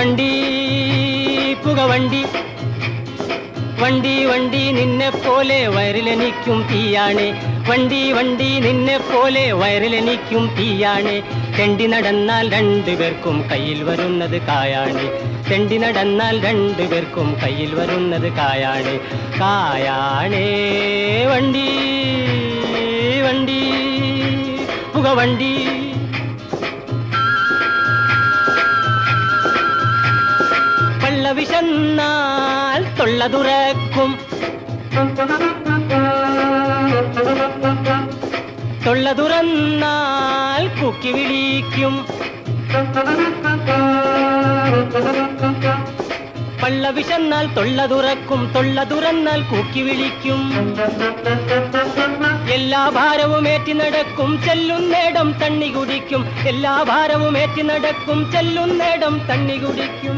വണ്ടി പുക വണ്ടി. വണ്ടി വണ്ടി നിന്നെ പോലെ വയറിലെനിക്കും തീയാണ്. വണ്ടി വണ്ടി നിന്നെ പോലെ വയറിലെനിക്കും തീയാണ്. തെണ്ടി നടന്നാൽ രണ്ടു പേർക്കും കയ്യിൽ വരുന്നത് കായാണ്. തെണ്ടി നടന്നാൽ രണ്ടു പേർക്കും കയ്യിൽ വരുന്നത് കായാണ്. കായാണേ വണ്ടി വണ്ടി പുക വണ്ടി. വിശന്നാൽ തൊള്ള തുറക്കും തൊള്ള തുറന്നാൽ കുക്കി വിളിക്കും. പള്ള വിശന്നാൽ തൊള്ള തുറക്കും തൊള്ള തുറന്നാൽ കൂക്കി വിളിക്കും. എല്ലാ ഭാരവും ഏറ്റി നടക്കും ചെല്ലുന്നേടം തണ്ണി കുടിക്കും. എല്ലാ ഭാരവും ഏറ്റി നടക്കും ചെല്ലുന്നേടം തണ്ണി കുടിക്കും.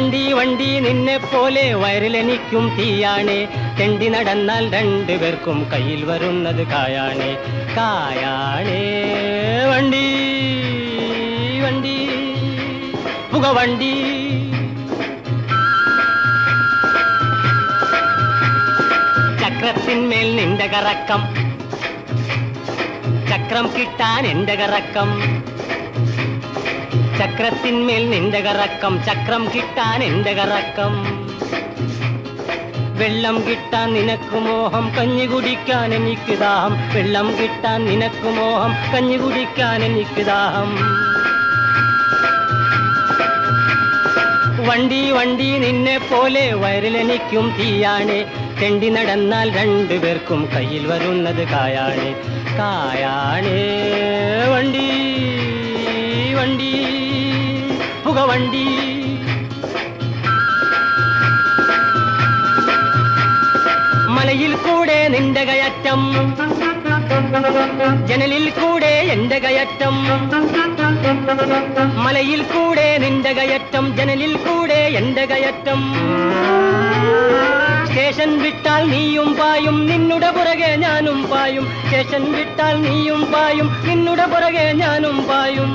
വണ്ടി വണ്ടി നിന്നെ പോലെ വയറിലെനിക്കും തീയാണ്. തെണ്ടി നടന്നാൽ രണ്ടു പേർക്കും കയ്യിൽ വരുന്നത് കായാണ്. കായാണേ. വണ്ടി വണ്ടി പുകവണ്ടി ചക്രത്തിന്മേൽ നിന്റെ കറക്കം. ചക്രം കിട്ടാൻ എന്റെ കറക്കം. ചക്രത്തിന്മേൽ നിന്റെ കറക്കം ചക്രം കിട്ടാൻ എന്റെ കറക്കം വെള്ളം കിട്ടാൻ നിനക്ക് മോഹം. കഞ്ഞി കുടിക്കാൻ എനിക്ക് ദാഹം. വെള്ളം കിട്ടാൻ നിനക്ക് മോഹം. കഞ്ഞി കുടിക്കാൻ എനിക്ക് ദാഹം. വണ്ടി വണ്ടി നിന്നെ പോലെ വയറിലെനിക്കും തീയാണ്. തെണ്ടി നടന്നാൽ രണ്ടുപേർക്കും കയ്യിൽ വരുന്നത് കായാണ്. കായാണ് വണ്ടി വണ്ടി. പുകവണ്ടി മലയിൽ കൂടെ നിന്റെ കയറ്റം. ജനലിൽ കൂടെ എന്റെ കയറ്റം. മലയിൽ കൂടെ നിന്റെ കയറ്റം ജനലിൽ കൂടെ എന്റെ കയറ്റം. സ്റ്റേഷൻ വിട്ടാൽ നീയും പായും നിന്നുടെ പുറകെ ഞാനും പായും. സ്റ്റേഷൻ വിട്ടാൽ നീയും പായും നിന്നുടെ പുറകെ ഞാനും പായും.